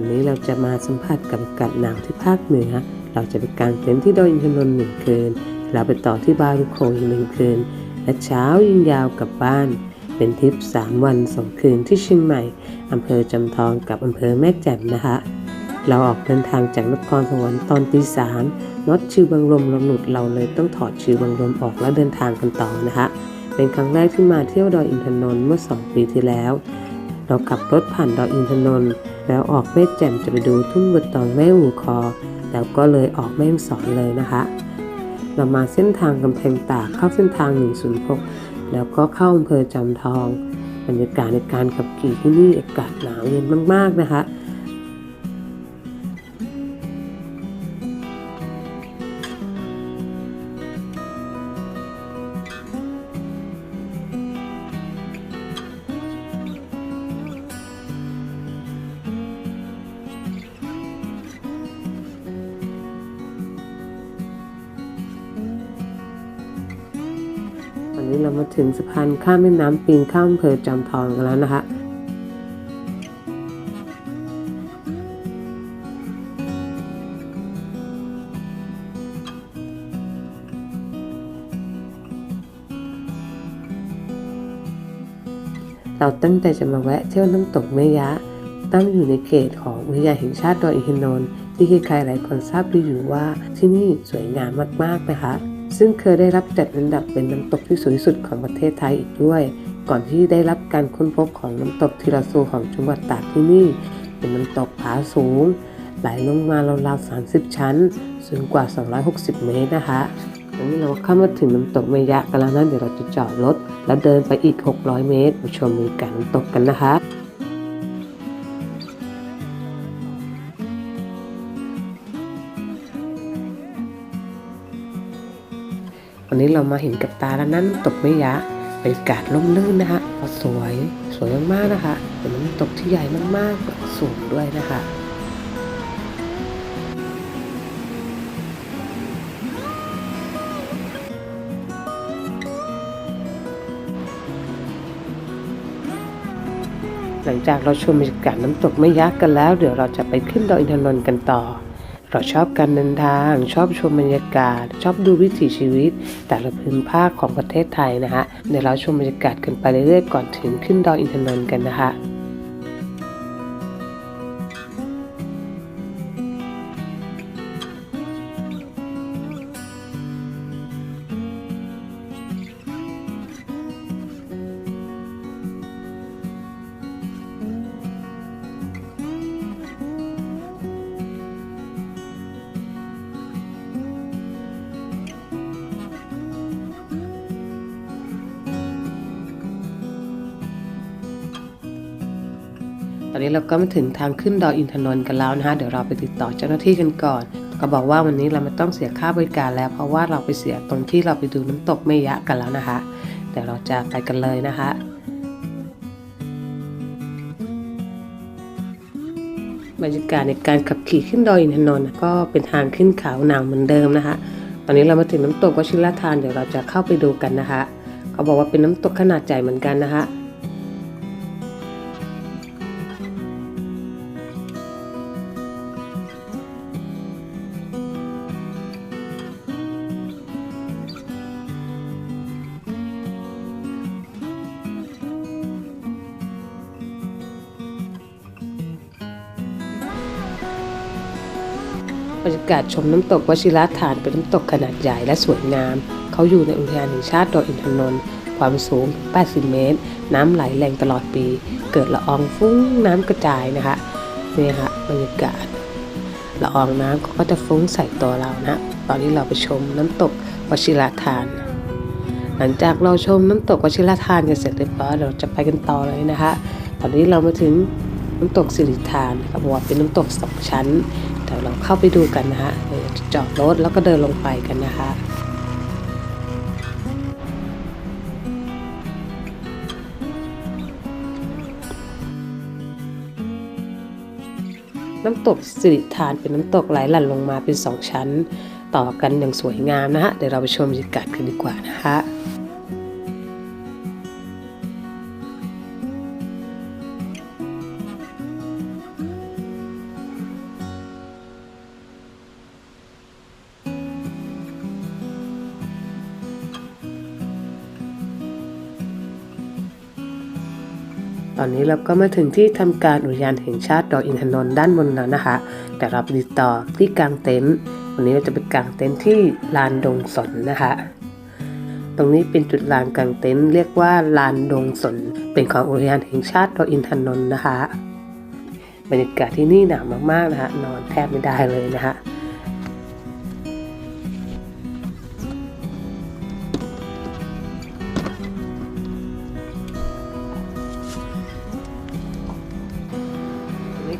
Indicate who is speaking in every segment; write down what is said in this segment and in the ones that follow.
Speaker 1: วันนี้เราจะมาสัมผัสกับอากาศหนาวที่ภาคเหนือ เราจะไปกางเต็นท์ที่ดอยอินทนนท์หนึ่งคืน เราไปต่อที่บารุโคอีกหนึ่งคืน และเช้ายิงยาวกลับบ้าน เป็นทริป 3 วัน 2 คืนที่เชียงใหม่อำเภอจำทองกับอำเภอแม่แจ่มนะคะ เราออกเดินทางจากนครสวรรค์ตอนตีสามน็อตชิวบังลมเราหลุดเราเลยต้องถอดชิวบังลมออกแล้วเดินทางกันต่อนะคะ เป็นครั้งแรกที่มาเที่ยวดอยอินทนนท์เมื่อ 2 ปีที่แล้ว เราขับรถผ่านดอยอินทนนท์แล้วออกแม่แจ่มจะไปดูทุ่งบัวตองแม่อูคอ แล้วก็เลยออกแม่ฮ่องสอนเลยนะคะ เรามาเส้นทางกำแพงตากเข้าเส้นทาง 106 แล้วก็เข้าอำเภอจำทอง บรรยากาศในการขับขี่ที่นี่อากาศหนาวเย็นมากๆนะคะ วันนี้เรามาถึงสะพานข้ามแม่น้ำปิงข้ามอำเภอจอมทองกันแล้วนะคะเราตั้งใจจะมาแวะเที่ยวน้ำตกแม่ยะ ตั้งอยู่ในเขตของอุทยานแห่งชาติดอยอินทนนท์ที่ใครๆหลายคนทราบดีอยู่ว่าที่นี่สวยงามมากๆนะคะ ซึ่งเคยได้รับจัดอันดับเป็นน้ำตกที่สวยที่สุดของประเทศไทยอีกด้วย ก่อนที่ได้รับการค้นพบของน้ำตกทีราซูของจังหวัดตากที่นี่ เป็นน้ำตกผาสูง ไหลลงมาราวๆ30 ชั้น สูงกว่า 260 เมตรนะคะวันนี้เราเข้ามาถึงน้ำตกเมยะกันแล้วนะเดี๋ยวเราจะจอดรถแล้วเดินไปอีก 600 เมตรมาชมบรรยากาศน้ำตกกันนะคะ วันนี้เรามาเห็นกับตาแล้วนั่นำตกไม่ยะบรรยากาศร่มรื่นนะคะสวยสวยมากๆนะคะเป็นน้ำตกที่ใหญ่มากๆแล้วก็สูงด้วยนะคะหลังจากเราชมบรรยากาศน้ำตกไม่ยักกันแล้ว เดี๋ยวเราจะไปขึ้นดอยอินทนนท์กันต่อ เราชอบการเดินทาง ชอบชมบรรยากาศ ชอบดูวิถีชีวิต แต่ละพื้นภาคของประเทศไทยนะฮะเดี๋ยวเราชมบรรยากาศกันไปเรื่อยๆก่อนถึงขึ้นดอยอินทนนท์กันนะคะ อนนี้เราก็มาถึงทางขึ้นดอยอินทนนท์กันแล้วนะคะเดี๋ยวเราไปติดต่อเจ้าหน้าที่กันก่อน ก็บอกว่าวันนี้เราไม่ต้องเสียค่าบริการแล้ว เพราะว่าเราไปเสียตรงที่เราไปดูน้ำตกเมยะกันแล้วนะคะเดี๋ยวเราจะไปกันเลยนะคะบรรยากาศในการขับขี่ขึ้นดอยอินทนนท์ก็เป็นทางขึ้นเขาหนาวเหมือนเดิมนะคะ ตอนนี้เรามาถึงน้ำตกวชิรทานเดี๋ยวเราจะเข้าไปดูกันนะคะ เขาบอกว่าเป็นน้ำตกขนาดใหญ่เหมือนกันนะคะ รรยากาศชมน้ำตกวชิระฐานเป็นน้ำตกขนาดใหญ่และสวยงาม เขาอยู่ในอุทยานแห่งชาติดอยอินทนนท์ความสูง 80 เมตร น้ำไหลแรงตลอดปี เกิดละอองฟุ้งน้ำกระจายนะคะนี่ค่ะบรรยากาศละอองน้ำเขาก็จะฟุ้งใส่ตัวเรานะ ตอนนี้เราไปชมน้ำตกวชิระทาน หลังจากเราชมน้ำตกวชิระทานกันเสร็จเรียบร้อยเราจะไปกันต่อเลยนะคะ ตอนนี้เรามาถึงน้ำตกสิริธานนะครับบอกว่าเป็นน้ำตกสองชั้น ยวเราเข้าไปดูกันนะฮะเดี๋ยวจะจอดรถแล้วก็เดินลงไปกันนะคะน้ำตกสิริธานเป็นน้ำตกไหลหลั่นลงมาเป็นสองชั้น ต่อกันอย่างสวยงามนะฮะ เดี๋ยวเราไปชมบรรยากาศกันดีกว่านะคะ ตอนนี้เราก็มาถึงที่ทำการอุทยานแห่งชาติดอยอินทนนท์ด้านบนแล้วนะคะ แต่เราไปติดต่อที่กลางเต็นท์วันนี้เราจะไปกลางเต็นท์ที่ลานดงสนนะคะ ตรงนี้เป็นจุดลานกลางเต็นท์เรียกว่าลานดงสน เป็นของอุทยานแห่งชาติดอยอินทนนท์นะคะ บรรยากาศที่นี่หนาวมากๆนะคะนอนแทบไม่ได้เลยนะคะ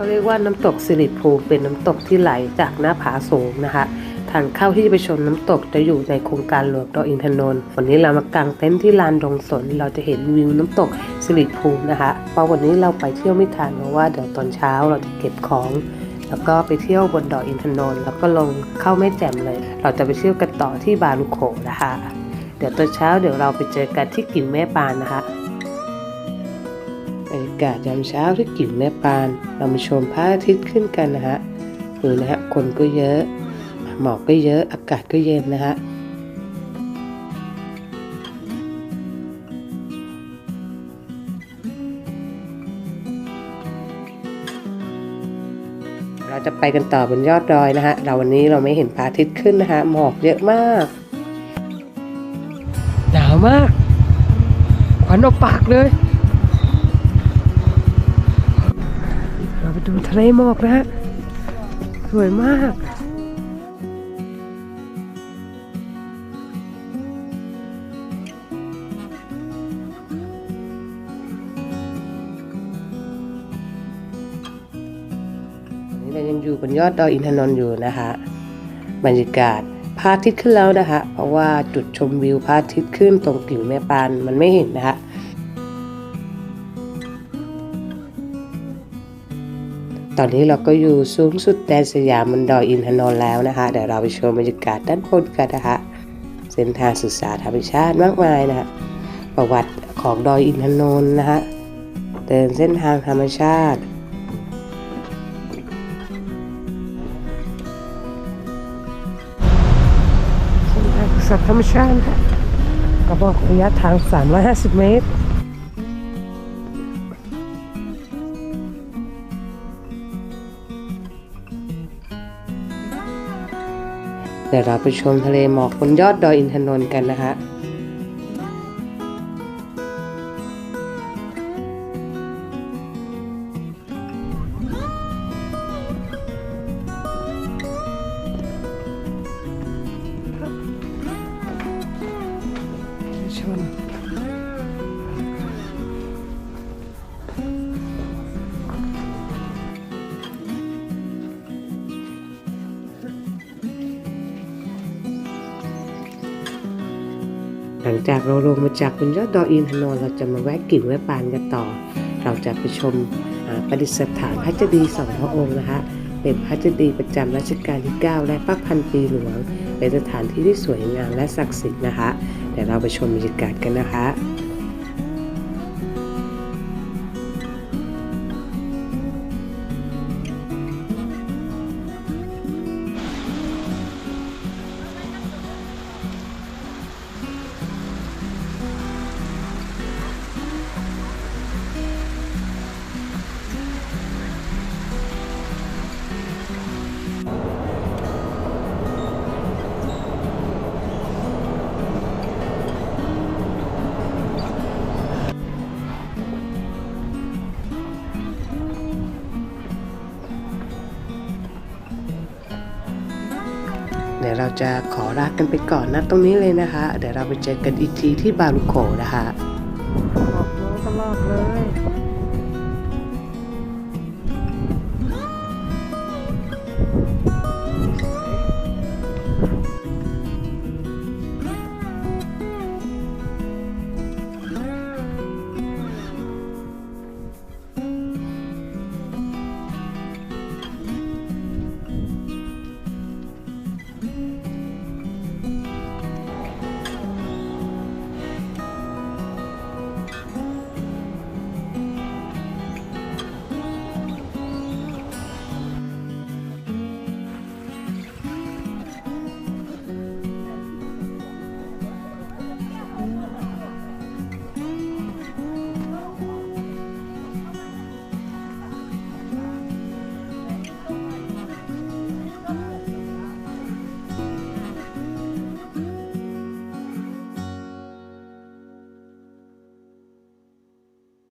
Speaker 1: เขาเรียกว่าน้ำตกสิริภูมิเป็นน้ำตกที่ไหลจากหน้าผาสูงนะคะทางเข้าที่จะไปชมน้ำตกจะอยู่ในโครงการหลวงดอยอินทนนท์วันนี้เรามากางเต็นท์ที่ลานดงสน เราจะเห็นวิวน้ำตกสิริภูมินะคะเพราะวันนี้เราไปเที่ยวไม่ทันเพราะว่าเดี๋ยวตอนเช้าเราจะเก็บของแล้วก็ไปเที่ยวบนดอยอินทนนท์แล้วก็ลงเข้าแม่แจ่มเลย เราจะไปเที่ยวกันต่อที่บาลุโขนะคะ เดี๋ยวตอนเช้าเดี๋ยวเราไปเจอกันที่กิ่งแม่ปานนะคะ กาศยามเช้าที่กิ่งแม่ปาน เรามาชมพระอาทิตย์ขึ้นกันนะฮะดูนะฮะคนก็เยอะ หมอกก็เยอะอากาศก็เย็นนะฮะเราจะไปกันต่อบนยอดดอยนะฮะ เราวันนี้เราไม่เห็นพระอาทิตย์ขึ้นนะฮะ หมอกเยอะมาก หนาวมากขวัญออกปากเลย ดูทะเลหมอกนะฮะ สวยมากตอนนี้เรายังอยู่บนยอดดอยอินทนนท์อยู่นะคะ บรรยากาศพระอาทิตย์ขึ้นแล้วนะคะ เพราะว่าจุดชมวิวพระอาทิตย์ขึ้นตรงกิ่งแม่ปานมันไม่เห็นนะคะ ตอนนี้เราก็อยู่สูงสุดแดนสยามบนดอยอินทนนท์แล้วนะคะ เดี๋ยวเราไปชมบรรยากาศด้านบนกันนะคะเส้นทางศึกษาธรรมชาติมากมายนะคะประวัติของดอยอินทนนท์นะคะเดินเส้นทางธรรมชาติเส้นทางศึกษาธรรมชาตินะคะก็บอกระยะทาง 350 เมตร เดี๋ยวเราไปชมทะเลหมอกบนยอดดอยอินทนนท์กันนะคะ หลังจากเราลงมาจากบนยอดดอยอินทนนท์เราจะมาแวะกิ่งแวะปานกันต่อ เราจะไปชมอ่าประดิษฐานพระเจดีย์สองพระองค์นะคะเป็นพระเจดีย์ประจำรัชกาลที่ 9 และพระพันปีหลวง เป็นสถานที่ที่สวยงามและศักดิ์สิทธิ์นะคะเดี๋ยวเราไปชมบรรยากาศกันนะคะ เราจะขอลากันไปก่อนนะตรงนี้เลยนะคะ เดี๋ยวเราไปเจอกันอีกทีที่บาลุโขนะคะบอกตลอดเลย